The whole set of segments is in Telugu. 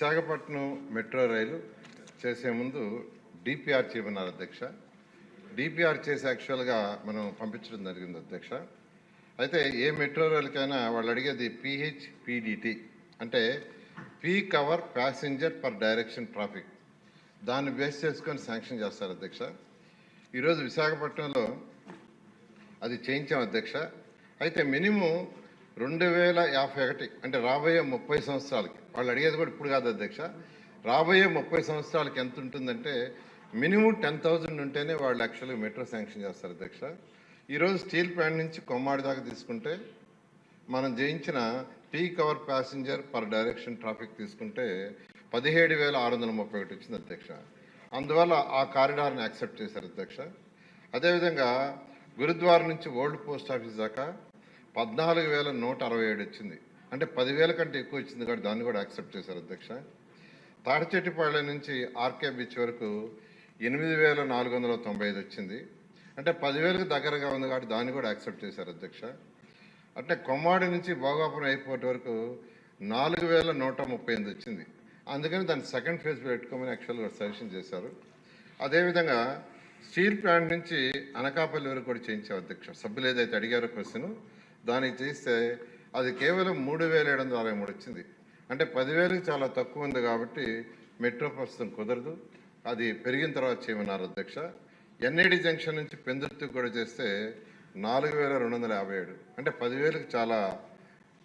విశాఖపట్నం మెట్రో రైలు చేసే ముందు డిపిఆర్ చేయమన్నారు అధ్యక్ష. డిపిఆర్ చేసి యాక్చువల్గా మనం పంపించడం జరిగింది అధ్యక్ష. అయితే ఏ మెట్రో రైలుకైనా వాళ్ళు అడిగేది పిహెచ్ పిడిటి అంటే P cover passenger per direction traffic దాన్ని బేస్ చేసుకొని శాంక్షన్ చేస్తారు అధ్యక్ష. ఈరోజు విశాఖపట్నంలో అది చేయించాం అధ్యక్ష. అయితే మినిమం రెండు వేల యాభై ఒకటి అంటే రాబోయే ముప్పై సంవత్సరాలకి. వాళ్ళు అడిగేది కూడా ఇప్పుడు కాదు అధ్యక్ష. రాబోయే ముప్పై సంవత్సరాలకి ఎంత ఉంటుందంటే మినిమం టెన్ థౌజండ్ ఉంటేనే వాళ్ళు యాక్చువల్గా మెట్రో శాంక్షన్ చేస్తారు అధ్యక్ష. ఈరోజు స్టీల్ ప్లాంట్ నుంచి కొమ్మాడి దాకా తీసుకుంటే మనం జయించిన P cover passenger per direction traffic తీసుకుంటే పదిహేడు వేల ఆరు వందల ముప్పై ఒకటి వచ్చింది అధ్యక్ష. అందువల్ల ఆ కారిడార్ని యాక్సెప్ట్ చేశారు అధ్యక్ష. అదేవిధంగా గురుద్వార నుంచి ఓల్డ్ పోస్ట్ ఆఫీస్ దాకా పద్నాలుగు వేల నూట అరవై ఏడు వచ్చింది. అంటే పదివేల కంటే ఎక్కువ వచ్చింది కాబట్టి దాన్ని కూడా యాక్సెప్ట్ చేశారు అధ్యక్ష. తాడిచెట్టిపాళెం నుంచి ఆర్కే బీచ్ వరకు ఎనిమిది వేల నాలుగు వందల తొంభై ఐదు వచ్చింది. అంటే పదివేలకు దగ్గరగా ఉంది కాబట్టి దాన్ని కూడా యాక్సెప్ట్ చేశారు అధ్యక్ష. అంటే కొమ్మాడి నుంచి భోగాపురం ఎయిర్పోర్ట్ వరకు నాలుగు వేల నూట ముప్పై ఎనిమిది వచ్చింది. అందుకని దాన్ని సెకండ్ ఫేజ్ పెట్టుకోమని యాక్చువల్గా సజెషన్ చేశారు. అదేవిధంగా స్టీల్ ప్లాంట్ నుంచి అనకాపల్లి వరకు కూడా చేయించాం అధ్యక్ష. సభ్యులు ఏదైతే అడిగారో క్వశ్చన్ దానికి చేస్తే అది కేవలం మూడు వేల ఏడు వందల అరవై మూడు వచ్చింది. అంటే పదివేలకు చాలా తక్కువ ఉంది కాబట్టి మెట్రో ప్రస్తుతం కుదరదు. అది పెరిగిన తర్వాత చేయమన్నారు అధ్యక్ష. ఎన్ఐడి జంక్షన్ నుంచి పెందుర్తి కూడా చేస్తే నాలుగు వేల రెండు వందల యాభై ఏడు. అంటే పదివేలకు చాలా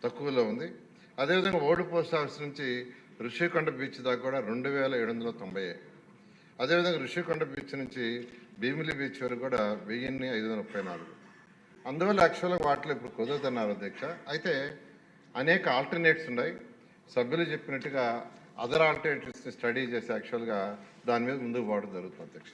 తక్కువలో ఉంది. అదేవిధంగా ఓల్డ్ పోస్ట్ ఆఫీస్ నుంచి ఋషికొండ బీచ్ దాకా కూడా రెండు వేల ఏడు వందల తొంభై అదేవిధంగా ఋషికొండ బీచ్ నుంచి భీమిలి బీచ్ వరకు కూడా వెయ్యిన్ని ఐదు వందల ముప్పై నాలుగు. అందువల్ల యాక్చువల్గా వాటిలో ఇప్పుడు కుదరదన్నారు అధ్యక్ష. అయితే అనేక ఆల్టర్నేట్స్ ఉన్నాయి. సభ్యులు చెప్పినట్టుగా అదర్ ఆల్టర్నేటివ్స్ని స్టడీ చేసి యాక్చువల్గా దాని మీద ముందుకు పోవడం జరుగుతుంది అధ్యక్ష.